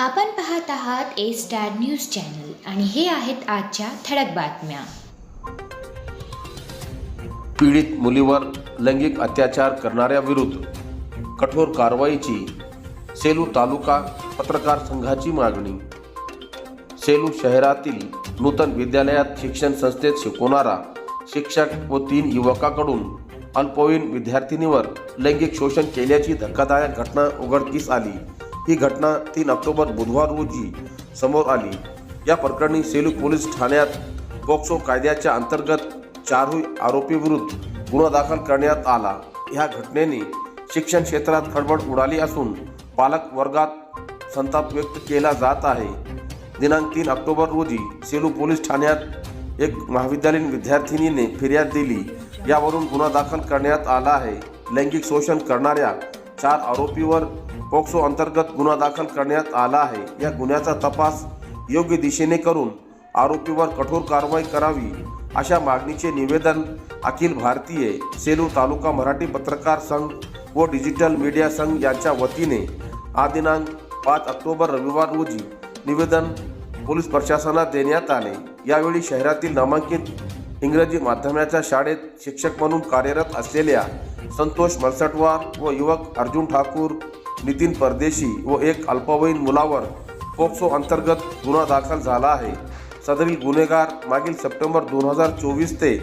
आपण पाहत आहात ए स्टार न्यूज चॅनल आणि हे आहेत आजच्या ठळक बातम्या. पीडित मुलीवर लैंगिक अत्याचार करणाऱ्याविरुद्ध कठोर कारवाईची सेलू तालुका पत्रकार संघाची मागणी. सेलू शहरातील नूतन विद्यालयात शिक्षण संस्थेत शिकवणारा शिक्षक व तीन युवकाकडून अल्पवयीन विद्यार्थिनीवर लैंगिक शोषण केल्याची धक्कादायक घटना उघडकीस आली. ही घटना तीन ऑक्टोबर बुधवार रोजी समोर आली. या प्रकरणी सेलू पोलीस ठाण्यात पोक्सो कायद्याच्या अंतर्गत चारही आरोपीविरुद्ध गुन्हा दाखल करण्यात आला. ह्या घटनेने शिक्षण क्षेत्रात खळबळ उडाली असून पालक वर्गात संताप व्यक्त केला जात आहे. दिनांक तीन ऑक्टोबर रोजी सेलू पोलीस ठाण्यात एक महाविद्यालयीन विद्यार्थिनीने फिर्याद दिली. यावरून गुन्हा दाखल करण्यात आला आहे. लैंगिक शोषण करणाऱ्या चार आरोपीवर पोक्सो अंतर्गत गुन्हा दाखल करण्यात आला आहे. या गुन्ह्याचा तपास योग्य दिशेने करून आरोपीवर कठोर कारवाई करावी अशा मागणीचे निवेदन अखिल भारतीय सेलू तालुका मराठी पत्रकार संघ व डिजिटल मीडिया संघ यांच्या वतीने हा दिनांक पाच ऑक्टोबर रविवार रोजी निवेदन पोलीस प्रशासनात देण्यात आले. यावेळी शहरातील नामांकित इंग्रजी माध्यमाच्या शाळेत शिक्षक म्हणून कार्यरत असलेल्या संतोष मलसटवार व युवक अर्जुन ठाकूर नितीन परदेशी व एक अल्पवयीन मुलावर पोक्सो अंतर्गत गुन्हा दाखल झाला आहे. सदरील गुन्हेगार मागील सप्टेंबर दोन हजार चोवीस ते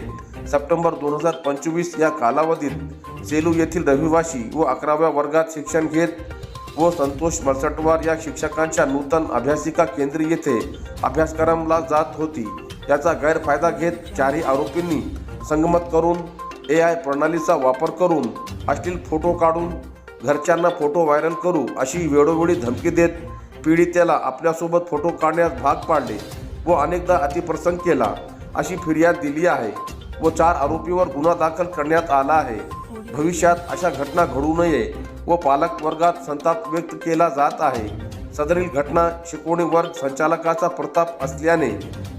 सप्टेंबर दोन हजार पंचवीस या कालावधीत सेलू येथील रहिवासी व अकराव्या वर्गात शिक्षण घेत व संतोष मलसटवार या शिक्षकांच्या नूतन अभ्यासिका केंद्र येथे अभ्यासक्रमाला जात होती. याचा गैरफायदा घेत चारही आरोपींनी संगमत करून ए आय प्रणालीचा वापर करून अश्लील फोटो काढून घरच्यांना फोटो व्हायरल करू अशी वेळोवेळी धमकी देत पीडितेला आपल्यासोबत फोटो काढण्यास भाग पाडले व अनेकदा अतिप्रसंग केला अशी फिर्याद दिली आहे व चार आरोपीवर गुन्हा दाखल करण्यात आला आहे. भविष्यात अशा घटना घडू नये व पालक वर्गात संताप व्यक्त केला जात आहे. सदरील घटना शिकवणी वर्ग संचालकाचा प्रताप असल्याने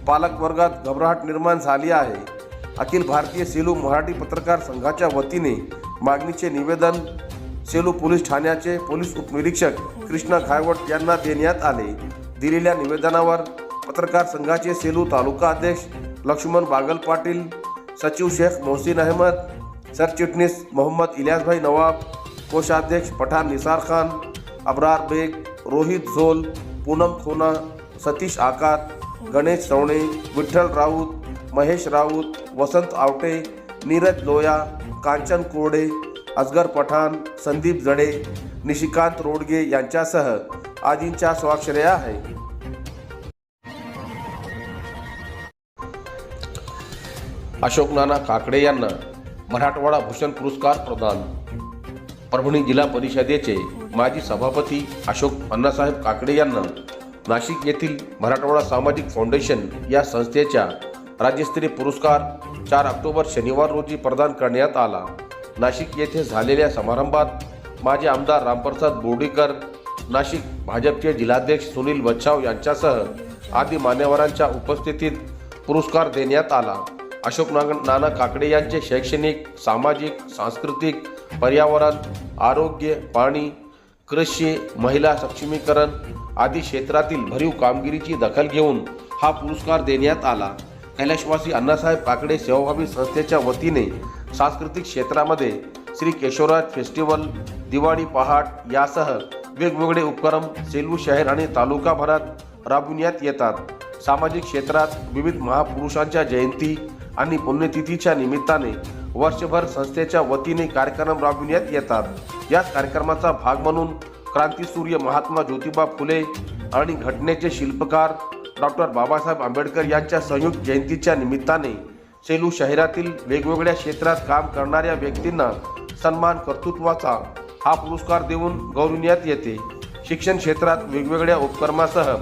पालक वर्गात घबराहट निर्माण झाली आहे. अखिल भारतीय सेलू मराठी पत्रकार संघाच्या वतीने मागणीचे निवेदन सेलू पोलीस ठाण्याचे पोलीस उपनिरीक्षक कृष्णा घायवट यांना देण्यात आले. दिलेल्या निवेदनावर पत्रकार संघाचे सेलू तालुका अध्यक्ष लक्ष्मण बागल पाटील सचिव शेख मोहसिन अहमद सरचिटणीस मोहम्मद इलियासभाई नवाब कोषाध्यक्ष पठाण निसार खान अब्रार बेग रोहित झोल पूनम खोना सतीश आकात गणेश सवणे विठ्ठल राऊत महेश राऊत वसंत आवटे नीरज लोया कांचन कोरडे असगर पठाण संदीप जडे निशिकांत रोडगे यांच्यासह आदींच्या स्वाक्षऱ्या आहे अशोक नाना काकडे यांना मराठवाडा भूषण पुरस्कार प्रदान. परभणी जिल्हा परिषदेचे माजी सभापती अशोक अण्णासाहेब काकडे यांना नाशिक येथील मराठवाडा सामाजिक फाउंडेशन या संस्थेच्या राज्यस्तरीय पुरस्कार चार ऑक्टोबर शनिवार रोजी प्रदान करण्यात आला. नाशिक येथे झालेल्या समारंभात माजी आमदार रामप्रसाद बोर्डीकर नाशिक भाजपचे जिल्हाध्यक्ष सुनील वच्छाव यांच्यासह आदी मान्यवरांच्या उपस्थितीत पुरस्कार देण्यात आला. अशोक नाग- नाना काकडे यांचे शैक्षणिक सामाजिक सांस्कृतिक पर्यावरण आरोग्य पाणी कृषी महिला सक्षमीकरण आदी क्षेत्रातील भरीव कामगिरीची दखल घेऊन हा पुरस्कार देण्यात आला. कैलाशवासी अण्णासाहेब काकडे सेवाभावी संस्थेच्या वतीने सांस्कृतिक क्षेत्रामध्ये श्री केशवराज फेस्टिवल दिवाळी पहाट यासह वेगवेगळे उपक्रम सेलू शहर आणि तालुकाभरात राबविण्यात येतात. सामाजिक क्षेत्रात विविध महापुरुषांच्या जयंती आणि पुण्यतिथीच्या निमित्ताने वर्षभर संस्थेच्या वतीने कार्यक्रम राबविण्यात येतात. याच कार्यक्रमाचा भाग म्हणून क्रांतीसूर्य महात्मा ज्योतिबा फुले आणि घटनेचे शिल्पकार डॉक्टर बाबासाहेब आंबेडकर यांच्या संयुक्त जयंतीच्या निमित्ताने सेलू शहरातील वेगवेगळ्या क्षेत्रात काम करणाऱ्या व्यक्तींना सन्मान कर्तृत्वाचा हा पुरस्कार देऊन गौरविण्यात येते. शिक्षण क्षेत्रात वेगवेगळ्या उपक्रमासह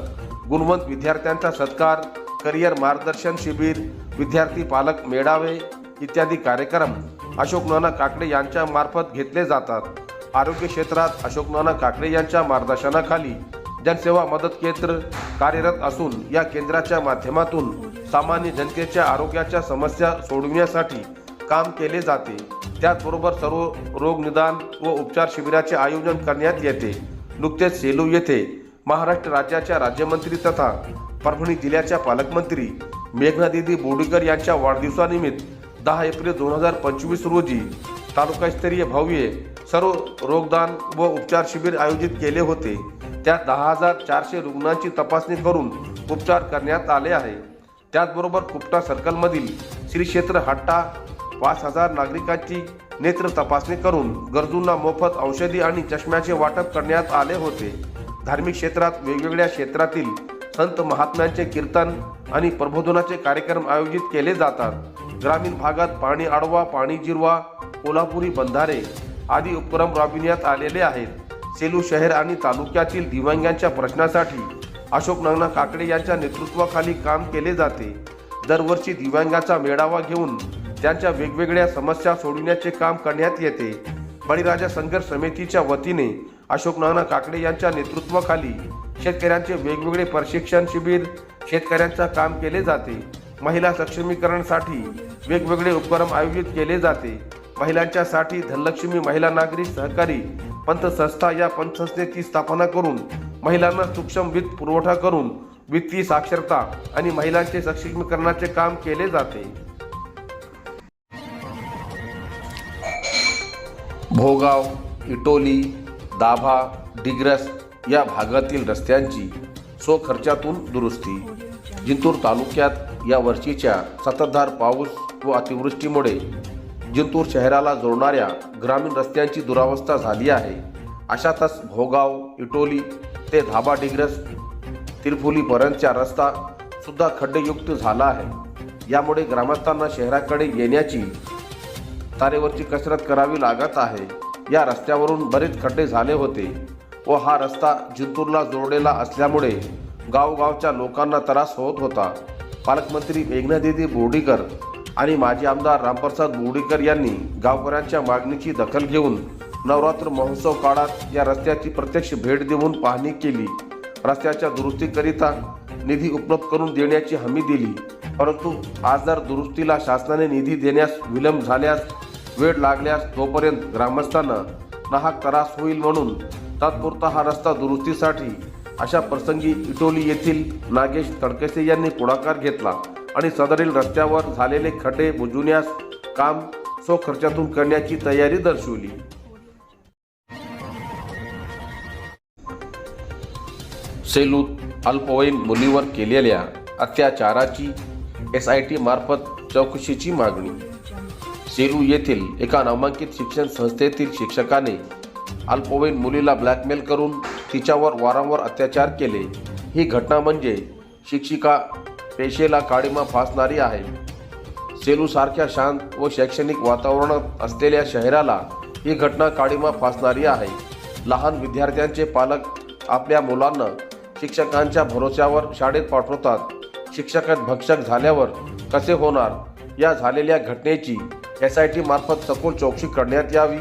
गुणवंत विद्यार्थ्यांचा सत्कार करिअर मार्गदर्शन शिबिर विद्यार्थी पालक मेळावे इत्यादी कार्यक्रम अशोक नाना काकडे यांच्या मार्फत घेतले जातात. आरोग्य क्षेत्रात अशोक नाना काकडे यांच्या मार्गदर्शनाखाली जनसेवा मदत केंद्र कार्यरत असून या केंद्राच्या माध्यमातून सामान्य जनतेच्या आरोग्याच्या समस्या सोडविण्यासाठी काम केले जाते. त्याचबरोबर सर्व रोग निदान व उपचार शिबिराचे आयोजन करण्यात येते. नुकतेच सेलू येथे महाराष्ट्र राज्याच्या राज्यमंत्री तथा परभणी जिल्ह्याच्या पालकमंत्री मेघनादिदी बोडीकर यांच्या वाढदिवसानिमित्त दहा एप्रिल दोन हजार पंचवीस रोजी तालुकास्तरीय भव्य सर्व रोगदान व उपचार शिबिर आयोजित केले होते. त्या दहा हजार चारशे रुग्णांची तपासणी करून उपचार करण्यात आले आहे. त्याचबरोबर कुपटा सर्कलमधील श्री क्षेत्र हट्टा पाच हजार नागरिकांची नेत्र तपासणी करून गरजूंना मोफत औषधी आणि चष्म्याचे वाटप करण्यात आले होते. धार्मिक क्षेत्रात वेगवेगळ्या क्षेत्रातील संत महात्म्यांचे कीर्तन आणि प्रबोधनाचे कार्यक्रम आयोजित केले जातात. ग्रामीण भागात पाणी आडवा पाणी जिरवा कोल्हापुरी बंधारे आदी उपक्रम राबविण्यात आलेले आहेत. सेलू शहर आणि तालुक्यातील दिव्यांगांच्या प्रश्नासाठी अशोक नाना काकडे यांच्या नेतृत्वाखाली काम केले जाते. दरवर्षी दिव्यांगाचा मेळावा घेऊन त्यांच्या वेगवेगळ्या समस्या सोडविण्याचे काम करण्यात येते. बळीराजा संघर्ष समितीच्या वतीने अशोक नाना काकडे यांच्या नेतृत्वाखाली शेतकऱ्यांचे वेगवेगळे प्रशिक्षण शिबिर शेतकऱ्यांचा काम केले जाते. महिला सक्षमीकरणासाठी वेगवेगळे उपक्रम आयोजित केले जाते. महिलांच्यासाठी धनलक्ष्मी महिला नागरिक सहकारी पंतसंस्था या पंतसंस्थेची स्थापना करून महिलांना सूक्ष्म वित्त पुरवठा करून वित्तीय साक्षरता आणि महिलांचे सक्षमीकरणाचे काम केले जाते. भोगाव इटोली दाभा डिग्रस या भागातील रस्त्यांची स्वखर्चातून दुरुस्ती. जिंतूर तालुक्यात या वर्षीच्या सततधार पाऊस व अतिवृष्टीमुळे जिंतूर शहराला जोडणाऱ्या ग्रामीण रस्त्यांची दुरावस्था झाली आहे. अशातच भोगाव इटोली ते धाबा डिग्रस तिरफुलीपर्यंतचा रस्ता सुद्धा खड्डेयुक्त झाला आहे. यामुळे ग्रामस्थांना शहराकडे येण्याची तारेवरची कसरत करावी लागत आहे. या रस्त्यावरून बरेच खड्डे झाले होते व हा रस्ता जिंतूरला जोडलेला असल्यामुळे गावगावच्या लोकांना त्रास होत होता. पालकमंत्री मेघनादिदी बोर्डीकर आणि माजी आमदार रामप्रसाद बोर्डीकर यांनी गावकऱ्यांच्या मागणीची दखल घेऊन नवरात्र महोत्सव काळात या रस्त्याची प्रत्यक्ष भेट देऊन पाहणी केली. रस्त्याच्या दुरुस्तीकरिता निधी उपलब्ध करून देण्याची हमी दिली. परंतु आज जर दुरुस्तीला शासनाने निधी देण्यास विलंब झाल्यास वेळ लागल्यास तोपर्यंत ग्रामस्थांना नाहक त्रास होईल म्हणून तात्पुरता हा रस्ता दुरुस्तीसाठी अशा प्रसंगी इटोली येथील नागेश तडकसे यांनी पुढाकार घेतला. आणि सदरील रस्त्यावर झालेले खड्डे बुजवण्यास काम स्वखर्चातून करण्याची तयारी दर्शवली. सेलूत अल्पवयीन मुलीवर केलेल्या अत्याचाराची एस आय टी मार्फत चौकशीची मागणी. सेलू येथील एका नामांकित शिक्षण संस्थेतील शिक्षकाने अल्पवयीन मुलीला ब्लॅकमेल करून तिच्यावर वारंवार अत्याचार केले. ही घटना म्हणजे शिक्षिका पेशेला काळीमा फासणारी आहे. सेलूसारख्या शांत व शैक्षणिक वातावरणात असलेल्या शहराला ही घटना काळीमा फासणारी आहे. लहान विद्यार्थ्यांचे पालक आपल्या मुलांना शिक्षकांच्या भरोश्यावर शाळेत पाठवतात. शिक्षकात भक्षक झाल्यावर कसे होणार? या झालेल्या घटनेची एस आय टी मार्फत सखोल चौकशी करण्यात यावी.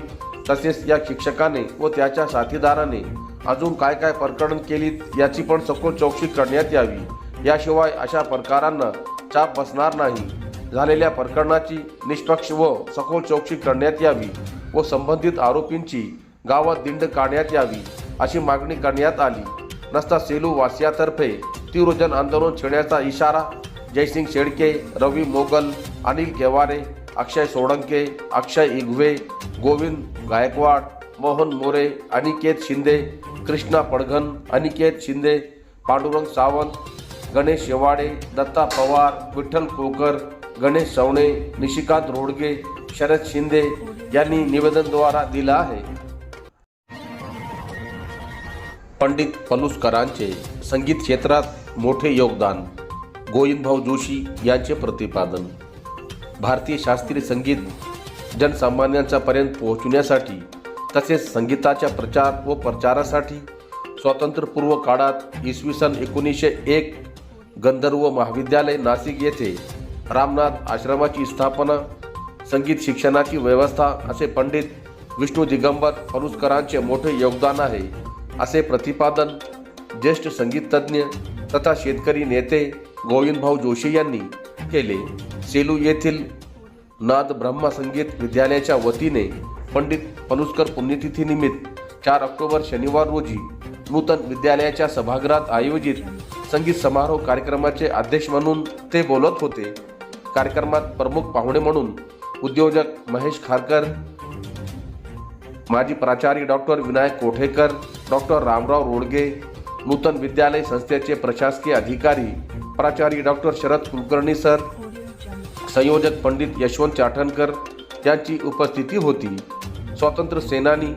तसेच या शिक्षकाने व त्याच्या साथीदाराने अजून काय काय प्रकरण केलीत याची पण सखोल चौकशी करण्यात यावी. याशिवाय अशा प्रकारांना चाप बसणार नाही. झालेल्या प्रकरणाची निष्पक्ष व सखोल चौकशी करण्यात यावी व संबंधित आरोपींची गावात दिंड काढण्यात यावी अशी मागणी करण्यात आली. नसता सेलू वासियातर्फे तीव्र आंदोलन छेडण्याचा इशारा जयसिंग शेडके रवी मोगल अनिल केवारे अक्षय सोडंके अक्षय इगवे गोविंद गायकवाड मोहन मोरे अनिकेत शिंदे कृष्णा पडघन अनिकेत शिंदे पांडुरंग सावंत गणेश येवाडे दत्ता पवार विठ्ठल कोकर गणेश सवणे निशिकांत रोडगे शरद शिंदे यांनी निवेदनद्वारा दिला आहे. पंडित पलुसकरांचे संगीत क्षेत्रात मोठे योगदान. गोविंदभाऊ जोशी यांचे प्रतिपादन. भारतीय शास्त्रीय संगीत जनसामान्यांच्यापर्यंत पोहोचवण्यासाठी तसेच संगीताच्या प्रचार व प्रचारासाठी स्वातंत्र्यपूर्व काळात इसवी सन एकोणीसशे एक गंधर्व महाविद्यालय नाशिक येथे रामनाथ आश्रमाची स्थापना संगीत शिक्षणाची व्यवस्था असे पंडित विष्णू दिगंबर पलुसकरांचे मोठे योगदान आहे असे प्रतिपादन ज्येष्ठ संगीततज्ज्ञ तथा शेतकरी नेते गोविंदभाऊ जोशी यांनी केले. सेलू येथील नाद ब्रह्मा संगीत विद्यालयाच्या वतीने पंडित पलुसकर पुण्यतिथीनिमित्त चार ऑक्टोबर शनिवार रोजी नूतन विद्यालयाच्या सभागृहात आयोजित संगीत समारोह कार्यक्रमाचे अध्यक्ष म्हणून ते बोलत होते. कार्यक्रमात प्रमुख पाहुणे म्हणून उद्योजक महेश खारकर माजी प्राचार्य डॉक्टर विनायक कोठेकर डॉक्टर रामराव रोडगे नूतन विद्यालय संस्थेचे प्रशासकीय अधिकारी प्राचार्य डॉक्टर शरद कुलकर्णी सर संयोजक पंडित यशवंत चाठणकर यांची उपस्थिती होती. स्वातंत्र्य सेनानी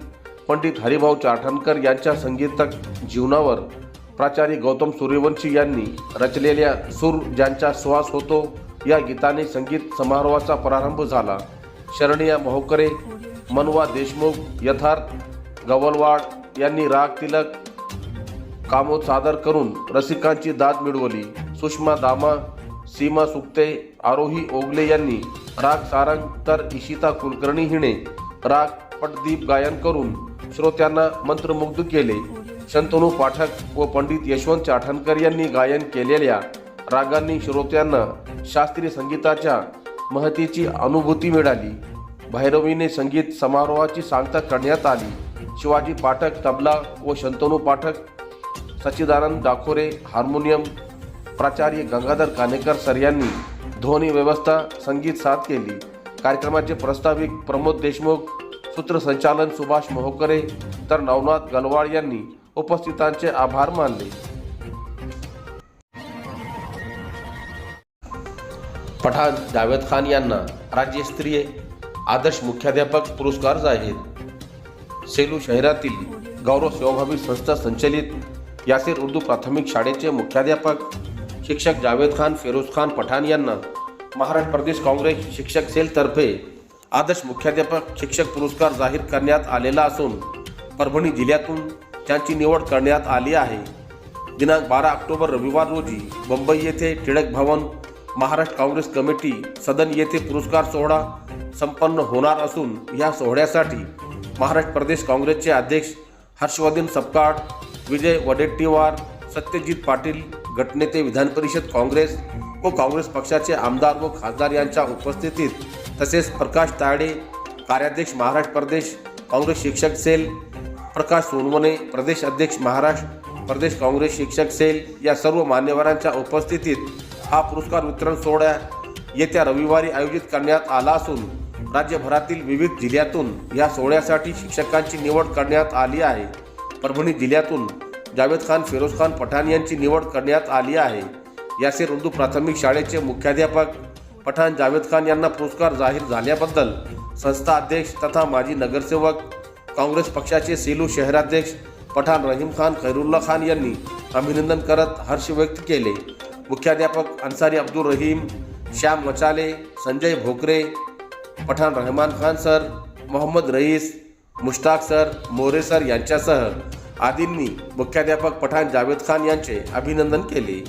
पंडित हरिभाऊ चाठणकर यांच्या संगीतक जीवनावर प्राचार्य गौतम सूर्यवंशी यांनी रचलेल्या सूर ज्यांचा श्वास होतो या गीताने संगीत समारोहाचा प्रारंभ झाला. शरणिया मोहकरे मनवा देशमुख यथार्थ गवलवाड यांनी राग तिलक कामोद सादर करून रसिकांची दाद मिळवली. सुषमा दामा सीमा सुक्ते आरोही ओगले यांनी राग सारंग तर इशिता कुलकर्णी हिने राग पटदीप गायन करून श्रोत्यांना मंत्रमुग्ध केले. शंतनू पाठक व पंडित यशवंत चाठणकर यांनी गायन केलेल्या रागांनी श्रोत्यांना शास्त्रीय संगीताच्या महतीची अनुभूती मिळाली. भैरवीने संगीत समारोहाची सांगता करण्यात आली. शिवाजी पाठक तबला व शंतनू पाठक सच्चिदानंद दाखोरे हार्मोनियम प्राचार्य गंगाधर कानेकर सर यांनी ध्वनी व्यवस्था संगीत साथ केली. कार्यक्रमाचे प्रस्ताविक प्रमोद देशमुख सूत्रसंचालन सुभाष मोहकरे तर नवनाथ गलवाळ यांनी उपस्थितांचे आभार मानले. पठाण जावेद खान यांना राज्यस्तरीय आदर्श मुख्याध्यापक पुरस्कार जाहीर. सेलू शहरातील गौरव सेवाभावी संस्था संचलित यासिर उर्दू प्राथमिक शाळेचे मुख्याध्यापक शिक्षक जावेद खान फिरोज खान पठाण यांना महाराष्ट्र प्रदेश काँग्रेस शिक्षक सेलतर्फे आदर्श मुख्याध्यापक शिक्षक पुरस्कार जाहीर करण्यात आलेला असून परभणी जिल्ह्यातून त्यांची निवड करण्यात आली आहे. दिनांक बारा ऑक्टोबर रविवार रोजी मुंबई येथे टिळक भवन महाराष्ट्र काँग्रेस कमिटी सदन येथे पुरस्कार सोहळा संपन्न होणार असून या सोहळ्यासाठी महाराष्ट्र प्रदेश काँग्रेसचे अध्यक्ष हर्षवर्धन सपकाळ विजय वडेट्टीवार सत्यजित पाटील गटनेते विधान परिषद काँग्रेस व काँग्रेस पक्षाचे आमदार व खासदार यांच्या उपस्थितीत तसेच प्रकाश तायडे कार्याध्यक्ष महाराष्ट्र प्रदेश काँग्रेस शिक्षक सेल प्रकाश सोनवणे प्रदेश अध्यक्ष महाराष्ट्र प्रदेश काँग्रेस शिक्षक सेल या सर्व मान्यवरांच्या उपस्थितीत हा पुरस्कार वितरण सोहळा येत्या रविवारी आयोजित करण्यात आला असून राज्यभरातील विविध जिल्ह्यातून या सोहळ्यासाठी शिक्षकांची निवड करण्यात आली आहे. परभणी जिल्ह्यातून जावेद खान फिरोज खान पठाण यांची निवड करण्यात आली आहे. यासिर उर्दू प्राथमिक शाळेचे मुख्याध्यापक पठाण जावेद खान यांना पुरस्कार जाहीर झाल्याबद्दल संस्था अध्यक्ष तथा माजी नगरसेवक काँग्रेस पक्षाचे सेलू शहराध्यक्ष पठाण रहीम खान खैरुल्ला खान यांनी अभिनंदन करत हर्ष व्यक्त केले. मुख्याध्यापक Ansari Abdul Rahim Shyam Machale Sanjay Bhokare Pathan Rahman Khan sir Mohammad Rais Mushtaq sir More sir यांच्यासह आदींनी मुख्याध्यापक पठाण जावेद खान यांचे अभिनंदन केले.